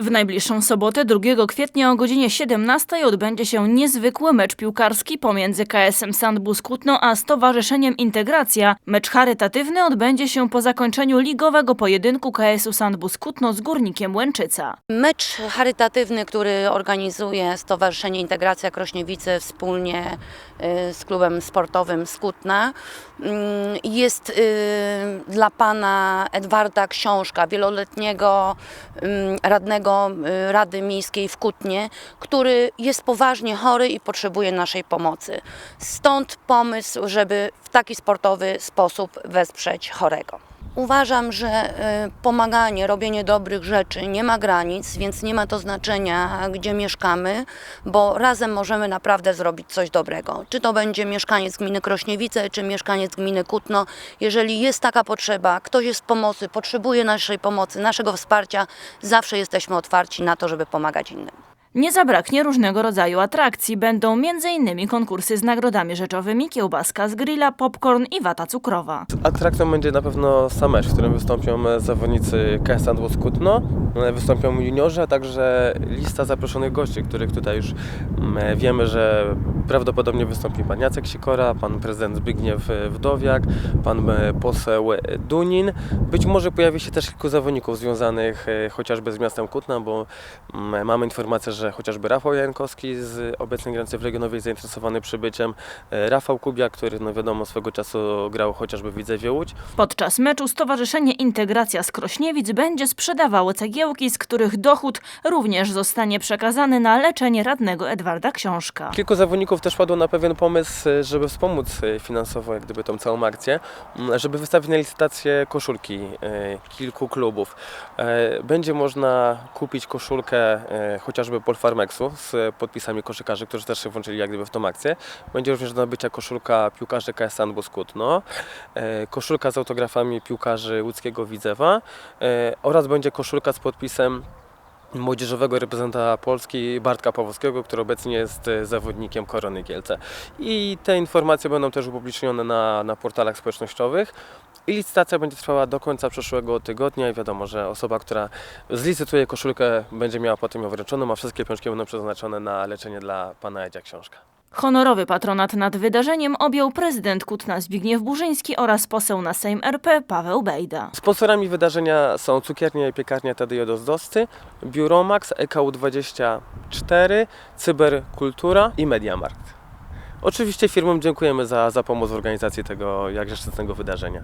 W najbliższą sobotę 2 kwietnia o godzinie 17 odbędzie się niezwykły mecz piłkarski pomiędzy KS-em Sandbus Kutno a Stowarzyszeniem Integracja. Mecz charytatywny odbędzie się po zakończeniu ligowego pojedynku KS-u Sandbus Kutno z Górnikiem Łęczyca. Mecz charytatywny, który organizuje Stowarzyszenie Integracja Krośniewice wspólnie y, z klubem sportowym Skutna. Mm, Jest y, dla pana Edwarda książka, wieloletniego ym, radnego y, Rady Miejskiej w Kutnie, który jest poważnie chory i potrzebuje naszej pomocy. Stąd pomysł, żeby w taki sportowy sposób wesprzeć chorego. Uważam, że y, pomaganie, robienie dobrych rzeczy nie ma granic, więc nie ma to znaczenia, gdzie mieszkamy, bo razem możemy naprawdę zrobić coś dobrego. Czy to będzie mieszkaniec gminy Krośniewice, czy mieszkaniec gminy Kutno. Jeżeli jest taka potrzeba, ktoś jest pomocy, potrzebuje naszej pomocy, naszego wsparcia, zawsze jesteśmy otwarci na to, żeby pomagać innym. Nie zabraknie różnego rodzaju atrakcji. Będą m.in. konkursy z nagrodami rzeczowymi, kiełbaska z grilla, popcorn i wata cukrowa. Atrakcją będzie na pewno sam mecz, w którym wystąpią e, zawodnicy KS Kutno, e, wystąpią juniorzy, a także lista zaproszonych gości, których tutaj już mm, wiemy, że prawdopodobnie wystąpi pan Jacek Sikora, pan prezydent Zbigniew e, Wdowiak, pan e, poseł e, Dunin. Być może pojawi się też kilku zawodników związanych e, chociażby z miastem Kutna, bo mm, mamy informację, że chociażby Rafał Jankowski z obecnej granicy w Legionowej zainteresowany przybyciem, e, Rafał Kubiak, który no wiadomo swego czasu grał chociażby w Widzewie Łódź, Podczas meczu Stowarzyszenie Integracja z Krośniewic będzie sprzedawało cegiełki, z których dochód również zostanie przekazany na leczenie radnego Edwarda Książka. Kilku zawodników też padło na pewien pomysł, e, żeby wspomóc e, finansowo jak gdyby tą całą akcję, żeby wystawić na licytację koszulki kilku klubów. Będzie można kupić koszulkę chociażby Polfarmexu z podpisami koszykarzy, którzy też się włączyli jak gdyby w tą akcję. Będzie również do nabycia koszulka piłkarzy KS Sandbus Kutno, e, koszulka z autografami piłkarzy łódzkiego Widzewa e, oraz będzie koszulka z podpisem młodzieżowego reprezentanta Polski Bartka Pawłowskiego, który obecnie jest e, zawodnikiem Korony Kielce. I te informacje będą też upublicznione na, na portalach społecznościowych. I licytacja będzie trwała do końca przyszłego tygodnia i wiadomo, że osoba, która zlicytuje koszulkę będzie miała potem ją wręczoną, a wszystkie pieniążki będą przeznaczone na leczenie dla pana Edzia Książka. Honorowy patronat nad wydarzeniem objął prezydent Kutna Zbigniew Burzyński oraz poseł na Sejm RP Paweł Bejda. Sponsorami wydarzenia są cukiernia i piekarnia Tadeo Dozdosty, Biuromax, E EKU24, Cyberkultura i Mediamarkt. Oczywiście firmom dziękujemy za, za pomoc w organizacji tego jakże szczytnego wydarzenia.